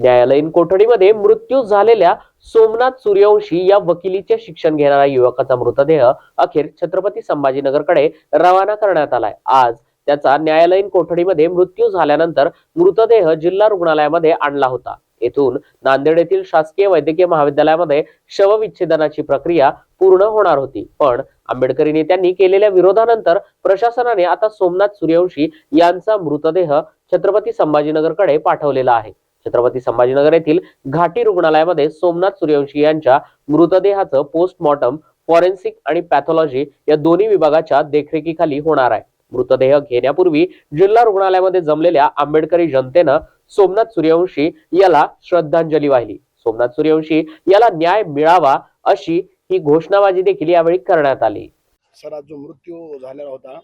न्यायालयीन कोठडीमध्ये मृत्यू झालेल्या सोमनाथ सूर्यवंशी या वकिलीचे शिक्षण घेणाऱ्या युवकाचा मृतदेह अखेर छत्रपती संभाजीनगरकडे रवाना करण्यात आलाय. आज त्याचा न्यायालयीन कोठडीमध्ये मृत्यू झाल्यानंतर मृतदेह जिल्हा रुग्णालयामध्ये आणला होता. येथून नांदेड येथील शासकीय वैद्यकीय महाविद्यालयामध्ये शवविच्छेदनाची प्रक्रिया पूर्ण होणार होती. पण आंबेडकरी नेत्यांनी केलेल्या विरोधानंतर प्रशासनाने आता सोमनाथ सूर्यवंशी यांचा मृतदेह छत्रपती संभाजीनगरकडे पाठवलेला आहे. छत्रपती संभाजीनगर येथील घाटी रुग्णालयामध्ये सोमनाथ सूर्यवंशी यांच्या मृतदेहाचं पोस्टमॉर्टम फॉरेन्सिक आणि पॅथॉलॉजी या दोन्ही विभागाच्या देखरेखीखाली होणार आहे. मृतदेह घेण्यापूर्वी जिल्हा रुग्णालयामध्ये जमलेल्या आंबेडकरी जनतेनं सोमनाथ सूर्यवंशी याला श्रद्धांजली वाहिली. सोमनाथ सूर्यवंशी याला न्याय मिळावा अशी ही घोषणाबाजी देखील यावेळी करण्यात आली. सर आज जो मृत्यू झालेला होता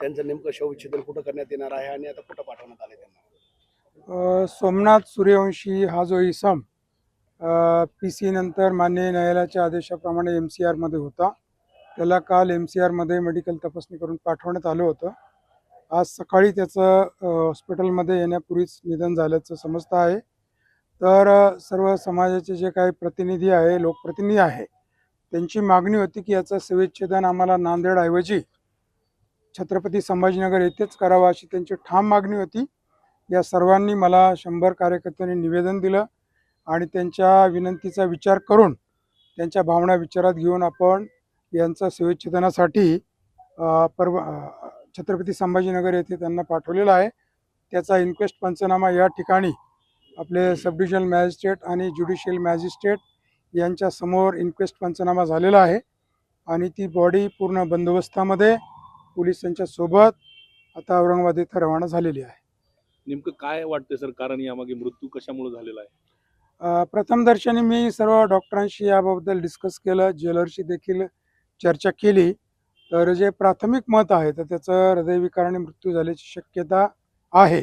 त्यांचं नेमकं शवविच्छेदन कुठं करण्यात येणार आहे आणि आता कुठं पाठवण्यात आले त्यांना? सोमनाथ सूर्यवंशी हा जो इसम पी सी नंतर मान्य न्यायालयाच्या आदेशाप्रमाणे एम सी आरमध्ये होता. त्याला काल एम सी आरमध्ये मेडिकल तपासणी करून पाठवण्यात आलं होतं. आज सकाळी त्याचं हॉस्पिटलमध्ये येण्यापूर्वीच निधन झाल्याचं समजतं आहे. तर सर्व समाजाचे जे काही प्रतिनिधी आहे लोकप्रतिनिधी आहे त्यांची मागणी होती की याचं सेवेच्छेदन आम्हाला नांदेडऐवजी छत्रपती संभाजीनगर येथेच करावं अशी त्यांची ठाम मागणी होती. या सर्वांनी मला शंभर कार्यकर्त्यांनी निवेदन दिलं आणि त्यांच्या विनंतीचा विचार करून त्यांच्या भावना विचारात घेऊन आपण यांचा शवविच्छेदनासाठी अ, परवा छत्रपती संभाजीनगर येथे त्यांना पाठवलेला आहे. त्याचा इन्क्वेस्ट पंचनामा या ठिकाणी आपले सब डिव्हिजनल मॅजिस्ट्रेट आणि ज्युडिशियल मॅजिस्ट्रेट यांच्यासमोर इन्क्वेस्ट पंचनामा झालेला आहे आणि ती बॉडी पूर्ण बंदोबस्तामध्ये पोलिसांच्या सोबत आता औरंगाबाद इथं रवाना झालेली आहे. नेमकं काय वाटतं सर? कारण यामागे मृत्यू कशामुळे झालेला आहे? प्रथमदर्शनी मी सर्व डॉक्टरांशी याबद्दल डिस्कस केलं. ज्वेलरशी देखील चर्चा केली. तर जे प्राथमिक मत आहे तर त्याचं हृदयविकाराने मृत्यू झाल्याची शक्यता आहे.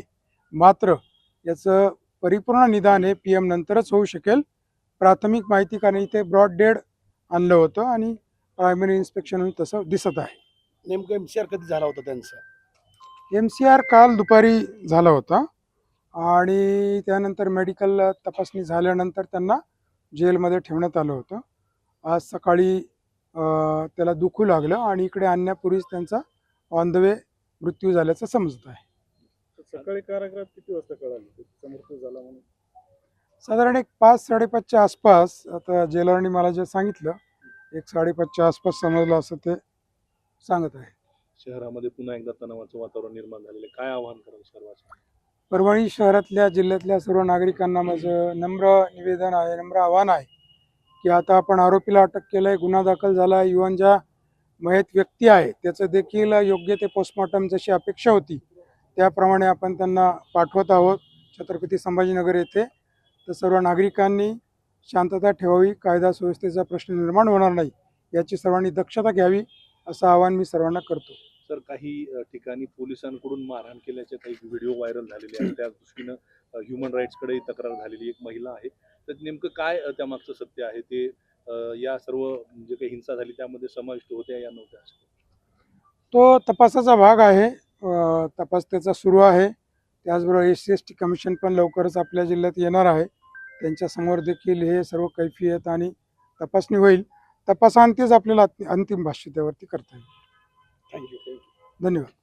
मात्र याचं परिपूर्ण निदान हे पी एम नंतरच होऊ शकेल. प्राथमिक माहिती कारण इथे ब्रॉड डेड आणलं होतं आणि प्रायमरी इन्स्पेक्शन तसं दिसत आहे. नेमकं एम सी आर कधी झाला होता त्यांचं? एम सी आर काल दुपारी झाला होता. आणि त्यानंतर मेडिकल तपासणी झाल्यानंतर त्यांना जेलमध्ये ठेवण्यात आलं होतं. आज सकाळी त्याला दुखू लागलं आणि इकडे आणण्यापूर्वीच त्यांचा ऑन द वे मृत्यू झाल्याचं समजत आहे. सकाळी कारागृहात किती वाजता कळालं मृत्यू झाला म्हणून? साधारण एक पाच साडेपाचच्या आसपास आता जेलरनी मला जे सांगितलं एक साडेपाचच्या आसपास समजलं असं ते सांगत आहे. शहरामध्ये पुन्हा एकदा तणावाचं वातावरण निर्माण झालेलं आहे. काय आव्हान कराल सर्वांचं परभणी शहरातल्या जिल्ह्यातल्या सर्व नागरिकांना माझं नम्र निवेदन आहे नम्र आव्हान आहे की आता आपण आरोपीला अटक केलं आहे गुन्हा दाखल झाला आहे युवन ज्या मयत व्यक्ती आहे त्याचं देखील योग्य ते पोस्टमॉर्टम जशी अपेक्षा होती त्याप्रमाणे आपण त्यांना पाठवत आहोत. छत्रपती संभाजीनगर येथे. तर सर्व नागरिकांनी शांतता ठेवावी कायदा सुव्यवस्थेचा प्रश्न निर्माण होणार नाही याची सर्वांनी दक्षता घ्यावी असं आवाहन मी सर्वांना करतो. सर काही ठिकाणी पोलिसांकडून मारहाण केल्याचे काही व्हिडिओ व्हायरल झालेले आहेत. त्या दृष्टीनं ह्युमन राईट्सकडे तक्रार झालेली एक महिला आहे. तर नेमकं काय त्यामागचं सत्य आहे? ते या सर्व जे काही हिंसा झाली त्यामध्ये समाविष्ट होत्या या नव्हत्या? तो तपासाचा भाग आहे. तपास त्याचा सुरू आहे. त्याचबरोबर S C S T commission पण लवकरच आपल्या जिल्ह्यात येणार आहे. त्यांच्यासमोर देखील हे सर्व कैफियत आणि तपासणी होईल. तपासांतीच आपल्याला अंतिम भाष्य त्यावरती करता येईल. थँक्यू धन्यवाद.